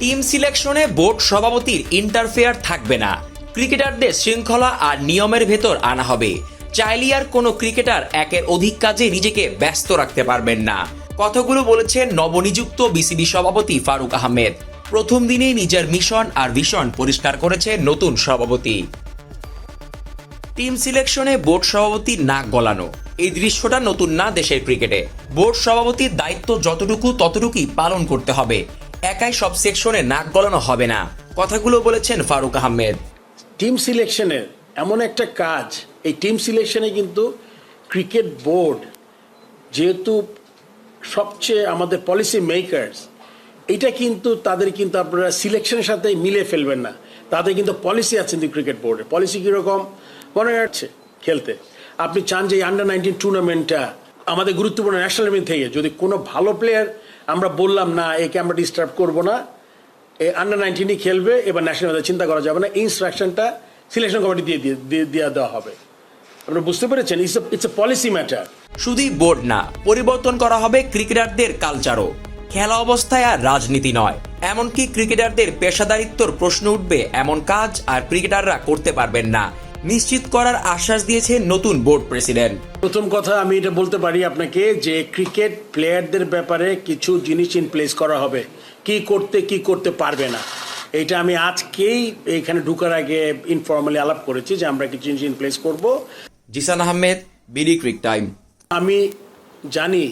Team সিলেকশনে board সভাপতির interfere থাকবে না। ক্রিকেটারদের শৃঙ্খলা আর নিয়মের ভেতর আনা হবে। চাইলে আর কোনো ক্রিকেটার একের অধিক কাজে নিজেকে ব্যস্ত রাখতে পারবেন না। কথাগুলো বলেছেন নবনিযুক্ত বিসিবি সভাপতি ফারুক আহমেদ। প্রথম দিনেই নিজের মিশন আর ভিশন পরিষ্কার করেছে নতুন সভাপতি। টিম সিলেকশনে বোর্ড সভাপতি নাক গলানো। এই দৃশ্যটা নতুন না দেশের ক্রিকেটে। বোর্ড সভাপতির দায়িত্ব যতটুকু ততটুকুই পালন করতে হবে। একাই সব সেকশনে নাক গলানো হবে না। কথাগুলো বলেছেন ফারুক আহমেদ। টিম সিলেকশনের এমন একটা কাজ, এই টিম সিলেকশনে কিন্তু ক্রিকেট বোর্ড যেহেতু সবচেয়ে আমাদের পলিসি মেকার্স এটা কিন্তু তাদের কিন্তু আপনারা সিলেকশনের সাথে মিলে ফেলবেন না। তাদের কিন্তু পলিসি আছে কিন্তু ক্রিকেট বোর্ডে। পলিসি কীরকম? মনে যাচ্ছে খেলতে। আপনি চান যে আন্ডার নাইনটিন টুর্নামেন্টটা আমাদের গুরুত্বপূর্ণ ন্যাশনাল থেকে যদি কোনো ভালো প্লেয়ার আমরা বললাম, না একে আমরা ডিস্টার্ব করব না। এই আন্ডার নাইনটিনই খেলবে, এবার ন্যাশনাল চিন্তা করা যাবে না। ইনস্ট্রাকশনটা সিলেকশন কমিটি দিয়ে, দিয়ে- দিয়ে দেওয়া হবে। আপনারা বুঝতে পেরেছেন? It's it's a policy matter শুধুই বোর্ড না, পরিবর্তন করা হবে ক্রিকেটারদের কালচারও খেলা অবস্থায় আর রাজনীতি নয়। এমনকি ক্রিকেটারদের পেশাদারিত্বর প্রশ্ন উঠবে এমন কাজ আর ক্রিকেটাররা করতে পারবেন না। নিশ্চিত করার আশ্বাস দিয়েছে নতুন বোর্ড প্রেসিডেন্ট। প্রথম কথা আমি এটা বলতে পারি আপনাকে যে ক্রিকেট প্লেয়ারদের ব্যাপারে কিছু জিনিস ইন প্লেস করা হবে। কি করতে কি করতে পারবে না। এটা আমি আজকেই এখানে ঢুকার আগে ইনফর্মালি আলাপ করেছি যে আমরা কিছু জিনিস ইন প্লেস করব। Zishan Ahmed BD cric time. আমি জানি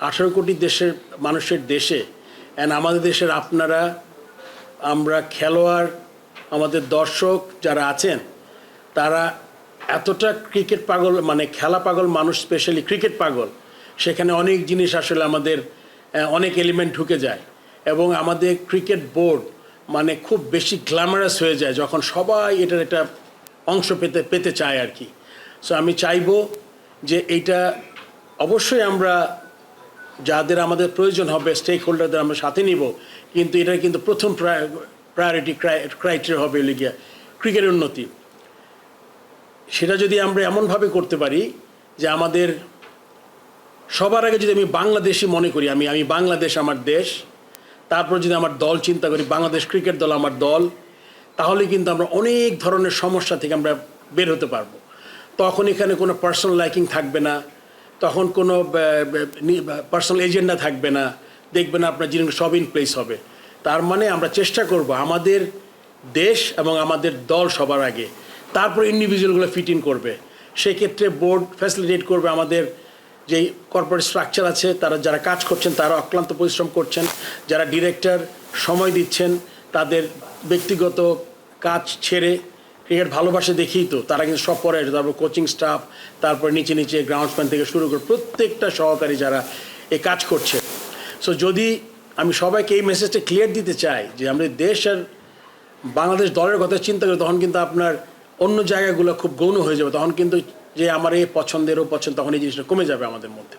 আঠারো কোটি দেশের মানুষের দেশে অ্যান্ড আমাদের দেশের আপনারা আমরা খেলোয়াড় আমাদের দর্শক যারা আছেন তারা এতটা ক্রিকেট পাগল মানে খেলা পাগল মানুষ স্পেশালি ক্রিকেট পাগল, সেখানে অনেক জিনিস আসলে আমাদের অনেক এলিমেন্ট ঢুকে যায়। এবং আমাদের ক্রিকেট বোর্ড মানে খুব বেশি গ্ল্যামারাস হয়ে যায় যখন সবাই এটার একটা অংশ পেতে পেতে চায় আর কি। সো আমি চাইব যে এইটা অবশ্যই আমরা যাদের আমাদের প্রয়োজন হবে স্টেক হোল্ডারদের আমরা সাথে নিব, কিন্তু এটা কিন্তু প্রথম প্রায় প্রায়োরিটি ক্রাইটেরিয়া হবে লিগিয়া ক্রিকেটের উন্নতি। সেটা যদি আমরা এমনভাবে করতে পারি যে আমাদের সবার আগে যদি আমি বাংলাদেশি মনে করি, আমি আমি বাংলাদেশ আমার দেশ, তারপর যদি আমার দল চিন্তা করি, বাংলাদেশ ক্রিকেট দল আমার দল, তাহলে কিন্তু আমরা অনেক ধরনের সমস্যা থেকে আমরা বের হতে পারব। তখন এখানে কোনো পার্সোনাল লাইকিং থাকবে না, তখন কোনো পার্সোনাল এজেন্ডা থাকবে না দেখবে না আপনার জিনিস সব ইন প্লেস হবে। তার মানে আমরা চেষ্টা করব আমাদের দেশ এবং আমাদের দল সবার আগে। তারপর ইন্ডিভিজুয়ালগুলো ফিট ইন করবে। সেক্ষেত্রে বোর্ড ফ্যাসিলিটেট করবে আমাদের যেই কর্পোরেট স্ট্রাকচার আছে, তারা যারা কাজ করছেন, তারা অক্লান্ত পরিশ্রম করছেন, যারা ডিরেক্টর সময় দিচ্ছেন, তাদের ব্যক্তিগত কাজ ছেড়ে ক্রিকেট ভালোবাসে দেখেই তো, তারা কিন্তু সব পরে তারপর কোচিং স্টাফ তারপর নিচে নিচে গ্রাউন্ডসম্যান থেকে শুরু করে প্রত্যেকটা সহকারী যারা এ কাজ করছে। সো যদি আমি সবাইকে এই মেসেজটা ক্লিয়ার দিতে চাই, যে আমাদের দেশ আর বাংলাদেশ দলের কথা চিন্তা করি, তখন কিন্তু আপনার অন্য জায়গাগুলো খুব গৌণ হয়ে যাবে, তখন কিন্তু যে আমার এই পছন্দেরও পছন্দ, তখন এই জিনিসটা কমে যাবে আমাদের মধ্যে।